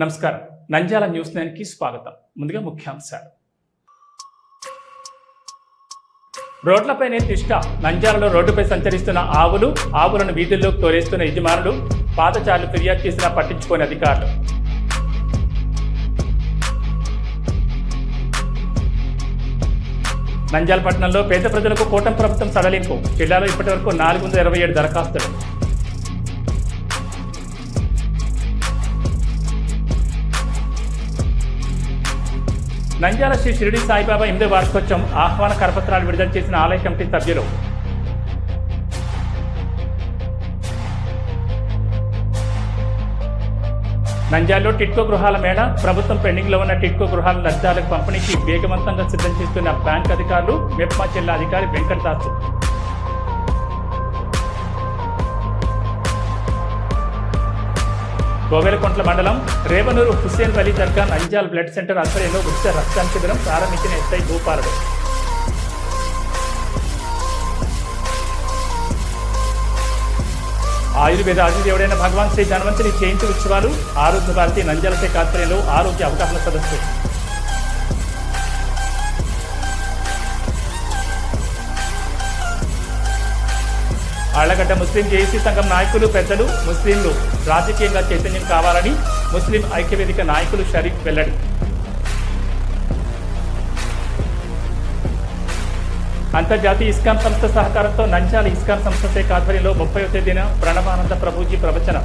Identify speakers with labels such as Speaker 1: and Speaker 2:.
Speaker 1: నమస్కారం. నంద్యాల న్యూస్ నైన్కి స్వాగతం. ముందుగా ముఖ్యాంశాలు. రోడ్లపైనే తిష్ట. నంద్యాలలో రోడ్డుపై సంచరిస్తున్న ఆవులు ఆవులను వీధుల్లోకి తోలేస్తున్న యజమానులు పాదచారులు ఫిర్యాదు చేసినా పట్టించుకోని అధికారులు. నంద్యాల పట్టణంలో పేద ప్రజలకు కూటమి ప్రభుత్వం సడలింపు. జిల్లాలో ఇప్పటివరకు నాలుగు వందల ఇరవై ఏడు దరఖాస్తులు. నంద్యాల శ్రీ షిరిడి సాయిబాబా ఎనిమిదో వార్షికోత్సవం ఆహ్వాన కరపత్రాలు విడుదల చేసిన ఆలయ కమిటీ సభ్యులు. నంద్యాలలో టిట్కో గృహాల మేడ ప్రభుత్వం పెండింగ్లో ఉన్న టిట్కో గృహాల లబ్ధాలకు పంపిణీకి వేగవంతంగా సిద్ధం చేస్తున్న బ్యాంక్ అధికారులు మెప్మా జిల్లా అధికారి వెంకటదాసు. గోవెలకొంట్ల మండలం రేవనూరు హుస్సేన్ వలీ దర్గా నంజాల్ బ్లడ్ సెంటర్ ఆధ్వర్యంలో ఉచిత రక్తదాన శిబిరం ప్రారంభించిన ఎస్ఐ భూపాలుడు ఆయుర్వేద ఆదిదేవుడైన భగవాన్ శ్రీ ధన్వంతుని జయంతి ఉత్సవాలు ఆరోగ్య భారతి నంజాల శాఖ ఆధ్వర్యంలో ఆరోగ్య అవగాహన సదస్సు. ఆళ్ళగడ్డ ముస్లిం జేఏసీ సంఘం నాయకులు పెద్దలు ముస్లింలు రాజకీయంగా చైతన్యం కావాలని ముస్లిం ఐక్యవేదిక నాయకులు షరీఫ్ వెల్లడి. అంతర్జాతీయ ఇస్కాన్ సంస్థ సహకారంతో నంచాల ఇస్కాన్ సంస్థ శాఖ ఆధ్వర్యంలో ముప్పై తేదీన ప్రణవానంద ప్రభుజీ ప్రవచనం.